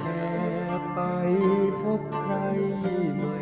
แค่ไปพบใครใหม่